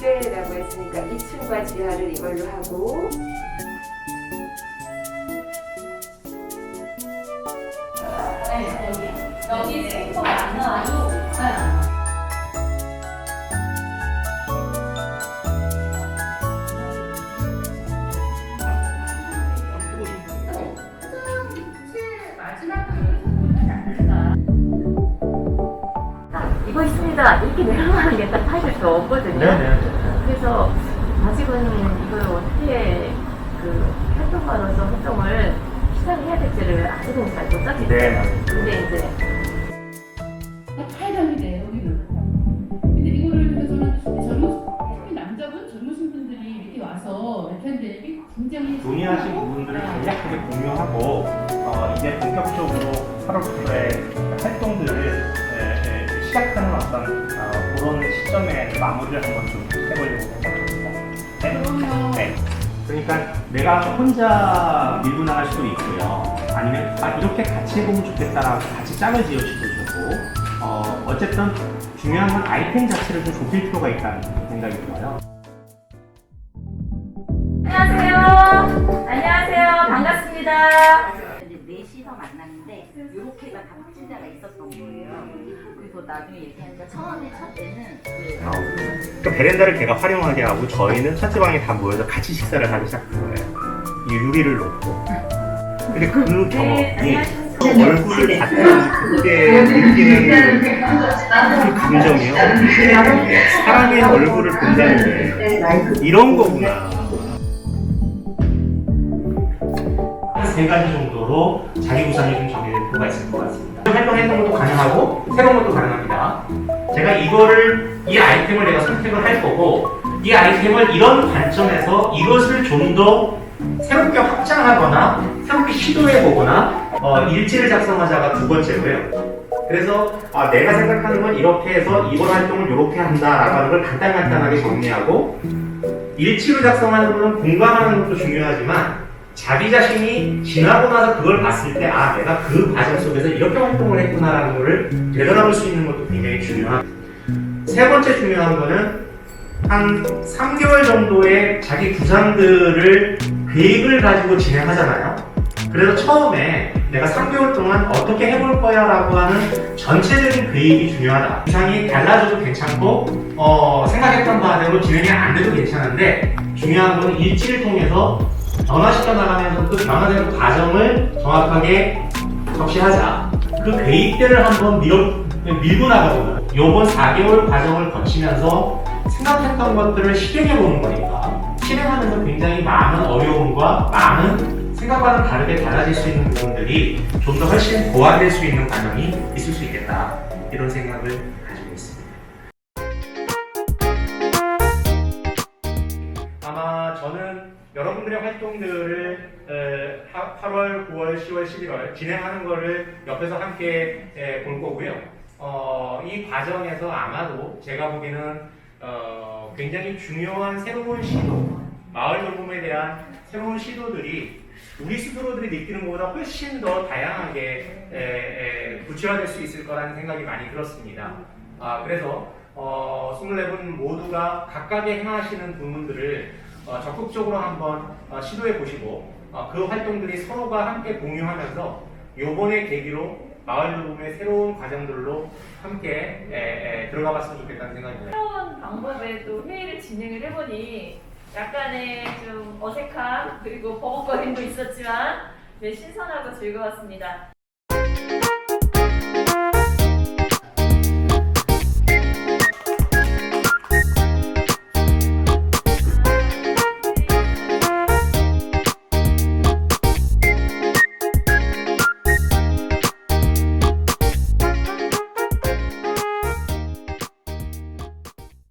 두 개라고 했으니까 2층과 지하를 이걸로 하고 여기 스피커가 안 나와도 이거 있습니다. 이렇게 내려가는 게 딱 사실 더 없거든요. 네네. 그래서 아직은 이걸 어떻게 그 활동가로서 활동을 시작해야 될지를 아직은 잘 못 잡겠어요. 네. 근데 이제 탈당이네 여기는. 근데 이거를 그래서는 젊은 특히 남자분 젊으신 분들이 이렇게 와서 이게 굉장히 동의하신 부분들을 간략하게 공유하고 어, 이제 본격적으로 8월부터의 활동들을 에, 에, 시작하는 어떤 어, 그런 시점에 마무리를 한번 좀 해보려고. 네. 그러면 네. 그러니까 내가 혼자 밀고 나갈 수도 있고요. 아니면 아 이렇게 같이 해보면 좋겠다라고 같이 짝을 지어주도 좋고 어, 어쨌든 중요한 건 아이템 자체를 좀 좁힐 필요가 있다는 생각이 들어요. 안녕하세요. 안녕하세요. 반갑습니다. 이제 넷이서 만났는데 요렇게가 다 확진자가 있었던 거예요. 그래서 나중에 얘기하니까 처음에 첫 때는 그 그 베란다를 걔가 활용하게 하고 저희는 첫째 방에 다 모여서 같이 식사를 하기 시작한 거예요. 이 유리를 놓고. 근데 그 네, 경험이. 그 얼굴을 봤던 그때 느끼는 그 감정이요. 사람의 얼굴을 본다는 게 이런 거구나. 한세 가지 정도로 자기 구상이 좀 정리될 필요가 있을 것 같습니다. 활동했던 것도 가능하고 새로운 것도 가능합니다. 제가 이거를 이 아이템을 내가 선택을 할 거고 이 아이템을 이런 관점에서 이것을 좀 더 새롭게 확장하거나 새롭게 시도해 보거나 어, 일지를 작성하자가 두 번째고요. 그래서 아, 내가 생각하는 건 이렇게 해서 이번 활동을 이렇게 한다라고 하는 걸 간단간단하게 정리하고 일지로 작성하는 거는 공감하는 것도 중요하지만 자기 자신이 지나고 나서 그걸 봤을 때 아 내가 그 과정 속에서 이렇게 활동을 했구나라는 거를 되돌아볼 수 있는 것도 굉장히 중요한 세 번째 중요한 거는 한 3개월 정도의 자기 구상들을 계획을 가지고 진행하잖아요. 그래서 처음에 내가 3개월 동안 어떻게 해볼 거야 라고 하는 전체적인 계획이 중요하다. 구상이 달라져도 괜찮고, 어, 생각했던 바대로 진행이 안 돼도 괜찮은데, 중요한 건 일지를 통해서 변화시켜 나가면서 그 변화되는 과정을 정확하게 적시하자. 그 계획대를 한번 밀어, 밀고 나가보는 요번 4개월 과정을 거치면서 생각했던 것들을 실행해 보는 거니까 실행하면서 굉장히 많은 어려움과 많은 생각과는 다르게 달라질 수 있는 부분들이 좀 더 훨씬 보완될 수 있는 과정이 있을 수 있겠다 이런 생각을 가지고 있습니다. 아마 저는 여러분들의 활동들을 에, 하- 8월, 9월, 10월, 11월 진행하는 거를 옆에서 함께 에, 볼 거고요. 어, 이 과정에서 아마도 제가 보기에는 어, 굉장히 중요한 새로운 시도, 마을 돌봄에 대한 새로운 시도들이 우리 스스로들이 느끼는 것보다 훨씬 더 다양하게 구체화될 수 있을 거라는 생각이 많이 들었습니다. 아, 그래서 어, 24분 모두가 각각의 행하시는 부분들을 어, 적극적으로 한번 어, 시도해 보시고 어, 그 활동들이 서로가 함께 공유하면서 요번의 계기로 마을 돌봄의 새로운 과정들로 함께 들어가 봤으면 좋겠다는 생각이 듭니다. 새로운 방법에 또 회의를 진행을 해보니 약간의 좀 어색함 그리고 버벅거림도 있었지만 네, 신선하고 즐거웠습니다.